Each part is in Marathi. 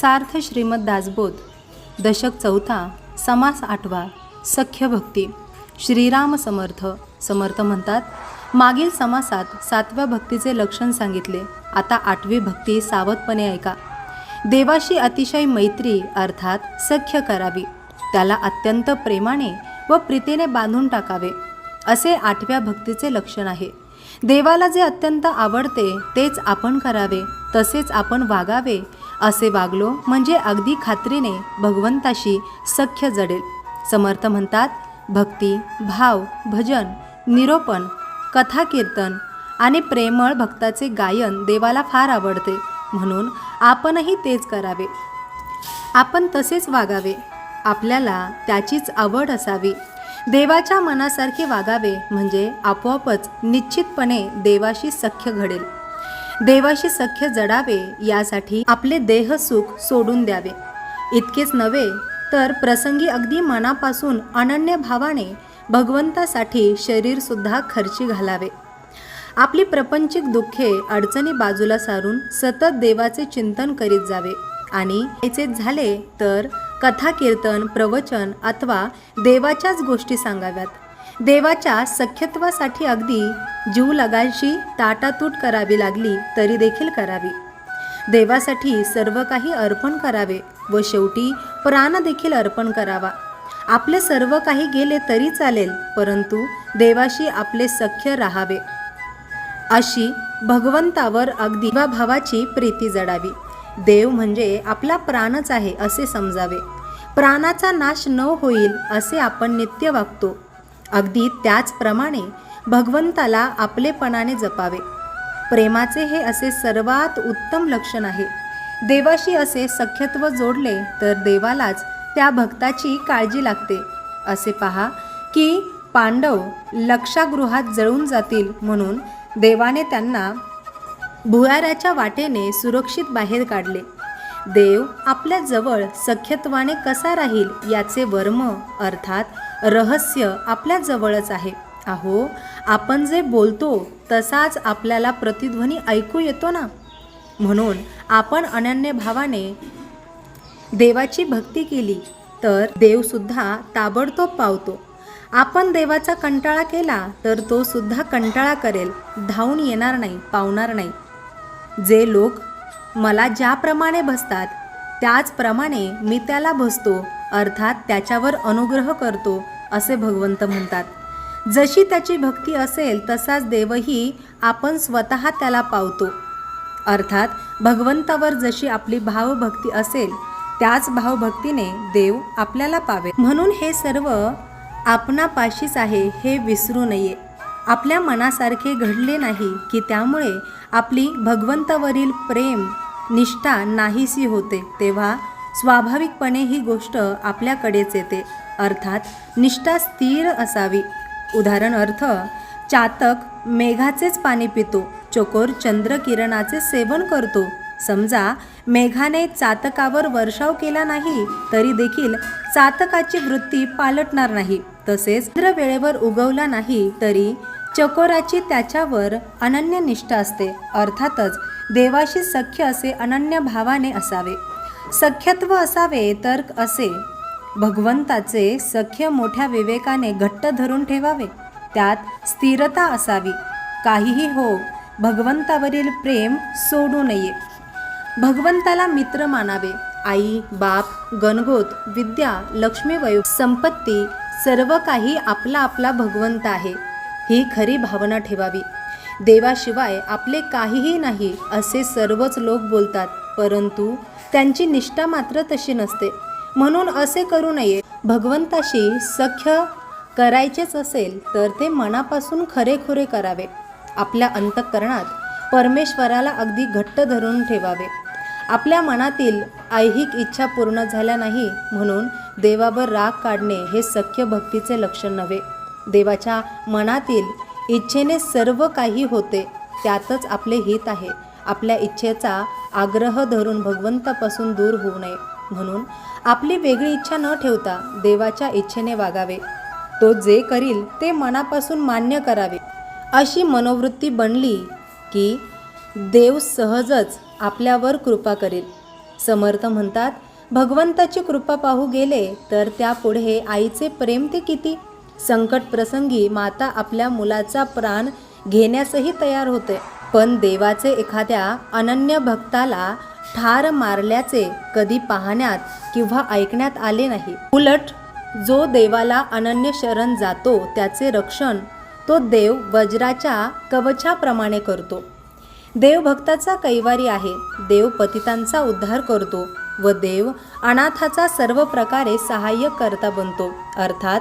सार्थ श्रीमद दासबोध दशक चौथा समास आठवा सख्य भक्ती. श्रीराम समर्थ समर्थ म्हणतात मागील समासात सातव्या भक्तीचे लक्षण सांगितले. आता आठवी भक्ती सावधपणे ऐका. देवाशी अतिशय मैत्री अर्थात सख्य करावी. त्याला अत्यंत प्रेमाने व प्रीतीने बांधून टाकावे. असे आठव्या भक्तीचे लक्षण आहे. देवाला जे अत्यंत आवडते तेच आपण करावे. तसेच आपण वागावे असे वागलो म्हणजे अगदी खात्रीने भगवंताशी सख्य जडेल. समर्थ म्हणतात भक्ती भाव भजन निरोपण कथा कीर्तन आणि प्रेमळ भक्ताचे गायन देवाला फार आवडते. म्हणून आपणही तेच करावे. आपण तसेच वागावे. आपल्याला त्याचीच आवड असावी. देवाच्या मनासारखे वागावे म्हणजे आपोआपच निश्चितपणे देवाशी सख्य घडेल. देवाशी सख्य जडावे यासाठी आपले देहसुख सोडून द्यावे. इतकेच नव्हे तर प्रसंगी अगदी मनापासून अनन्य भावाने भगवंतासाठी शरीरसुद्धा खर्ची घालावे. आपली प्रपंचिक दुःखे अडचणी बाजूला सारून सतत देवाचे चिंतन करीत जावे. आणि याचे झाले तर कथा कीर्तन प्रवचन अथवा देवाच्याच गोष्टी सांगाव्यात. देवाच्या सख्यत्वासाठी अगदी जीव लगांशी ताटातूट करावी लागली तरी देखील करावी. देवासाठी सर्व काही अर्पण करावे व शेवटी प्राण देखील अर्पण करावा. आपले सर्व काही गेले तरी चालेल परंतु देवाशी आपले सख्य राहावे. अशी भगवंतावर अगदी भावाची प्रीती जडावी. देव म्हणजे आपला प्राणच आहे असे समजावे. प्राणाचा नाश न होईल असे आपण नित्य वागतो. अगदी त्याचप्रमाणे भगवंताला आपलेपणाने जपावे. प्रेमाचे हे असे सर्वात उत्तम लक्षण आहे. देवाशी असे सख्यत्व जोडले तर देवालाच त्या भक्ताची काळजी लागते. असे पहा की पांडव लक्षागृहात जळून जातील म्हणून देवाने त्यांना भुयाराच्या वाटेने सुरक्षित बाहेर काढले. देव आपल्या जवळ सख्यत्वाने कसा राहील याचे वर्म अर्थात रहस्य आपल्या जवळच आहे. अहो आपण जे बोलतो तसाच आपल्याला प्रतिध्वनी ऐकू येतो ना? म्हणून आपण अनन्य भावाने देवाची भक्ती केली तर देवसुद्धा ताबडतोब पावतो. आपण देवाचा कंटाळा केला तर तो सुद्धा कंटाळा करेल धावून येणार नाही पावणार नाही. जे लोक मला ज्याप्रमाणे भसतात त्याचप्रमाणे मी त्याला भसतो अर्थात त्याच्यावर अनुग्रह करतो असे भगवंत म्हणतात. जशी त्याची भक्ती असेल तसाच देवही आपण स्वतः त्याला पावतो. अर्थात भगवंतावर जशी आपली भावभक्ती असेल त्याच भावभक्तीने देव आपल्याला पावे म्हणून हे सर्व आपणापाशीच आहे हे विसरू नये. आपल्या मनासारखे घडले नाही की त्यामुळे आपली भगवंतावरील प्रेम निष्ठा नाहीशी होते. तेव्हा स्वाभाविकपणे ही गोष्ट आपल्याकडेच येते. अर्थात निष्ठा स्थिर असावी. उदाहरण अर्थ चातक मेघाचेच पाणी पितो चकोर चंद्रकिरणाचे सेवन करतो. समजा मेघाने चातकावर वर्षाव केला नाही तरी देखील चातकाची वृत्ती पालटणार नाही. तसेच चंद्र वेळेवर उगवला नाही तरी चकोराची त्याच्यावर अनन्य निष्ठा असते. अर्थातच देवाशी सख्य असे अनन्य भावाने असावे. सख्यत्व असावे तर असे. भगवंताचे सख्य मोठ्या विवेकाने घट्ट धरून ठेवावे. त्यात स्थिरता असावी. काहीही हो भगवंतावरील प्रेम सोडू नये. भगवंताला मित्र मानावे. आई बाप गणगोत विद्या लक्ष्मी संपत्ती सर्व काही आपला आपला भगवंत आहे. ही खरी भावना ठेवावी. देवाशिवाय आपले काहीही नाही असे सर्वच लोक बोलतात. परंतु त्यांची निष्ठा मात्र तशी नसते. म्हणून असे करू नये. भगवंताशी सख्य करायचेच असेल तर ते मनापासून खरेखुरे करावे. आपल्या अंतःकरणात परमेश्वराला अगदी घट्ट धरून ठेवावे. आपल्या मनातील ऐहिक इच्छा पूर्ण झाल्या नाही म्हणून देवावर राग काढणे हे सख्य भक्तीचे लक्षण नव्हे. देवाच्या मनातील इच्छेने सर्व काही होते. त्यातच आपले हित आहे. आपल्या इच्छेचा आग्रह धरून भगवंतापासून दूर होऊ नये म्हणून आपली वेगळी इच्छा न ठेवता देवाच्या इच्छेने वागावे. तो जे करील ते मनापासून मान्य करावे. अशी मनोवृत्ती बनली की देव सहजच आपल्यावर कृपा करेल. समर्थ म्हणतात भगवंताची कृपा पाहू गेले तर त्यापुढे आईचे प्रेम ते किती? संकट प्रसंगी माता आपल्या मुलाचा प्राण घेण्यासही तयार होते. पण देवाचे एखाद्या अनन्य भक्ताला ठार मारल्याचे कधी पाहण्यात किंवा ऐकण्यात आले नाही. उलट जो देवाला अनन्य शरण जातो त्याचे रक्षण तो देव वज्राच्या कवचाप्रमाणे करतो. देव भक्ताचा कैवारी आहे. देव पतितांचा उद्धार करतो व देव अनाथाचा सर्व प्रकारे सहाय्य करता बनतो. अर्थात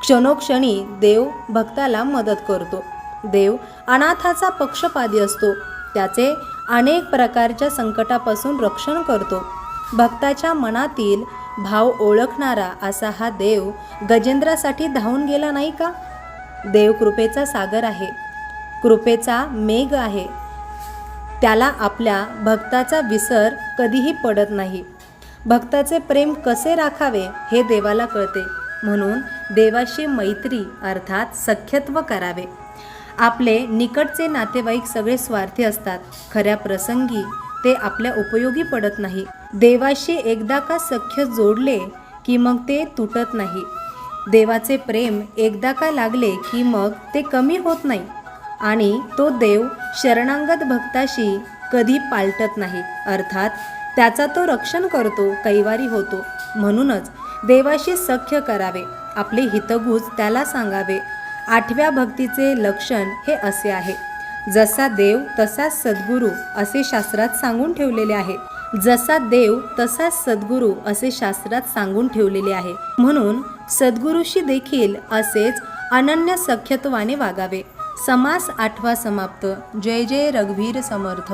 क्षणोक्षणी देव भक्ताला मदत करतो. देव अनाथाचा पक्षपाती असतो. त्याचे अनेक प्रकारच्या संकटापासून रक्षण करतो. भक्ताच्या मनातील भाव ओळखणारा असा हा देव गजेंद्रासाठी धावून गेला नाही का? देव कृपेचा सागर आहे. कृपेचा मेघ आहे. त्याला आपल्या भक्ताचा विसर कधीही पडत नाही. भक्ताचे प्रेम कसे राखावे हे देवाला कळते. म्हणून देवाशी मैत्री अर्थात सख्यत्व करावे. आपले निकटचे नातेवाईक सगळे स्वार्थी असतात. खऱ्या प्रसंगी ते आपल्या उपयोगी पडत नाही. देवाशी एकदा का सख्य जोडले की मग ते तुटत नाही. देवाचे प्रेम एकदा का लागले की मग ते कमी होत नाही. आणि तो देव शरणांगत भक्ताशी कधी पालटत नाही. अर्थात त्याचा तो रक्षण करतो कैवारी होतो. म्हणूनच देवाशी सख्य करावे. आपले हितगुज त्याला सांगावे. आठव्या भक्तीचे लक्षण हे असे आहे. जसा देव तसाच सद्गुरू असे शास्त्रात सांगून ठेवलेले आहे. जसा देव तसाच सद्गुरू असे शास्त्रात सांगून ठेवलेले आहे. म्हणून सद्गुरूशी देखील असेच अनन्य सख्यत्वाने वागावे. समास आठवा समाप्त. जय जय रघुवीर समर्थ.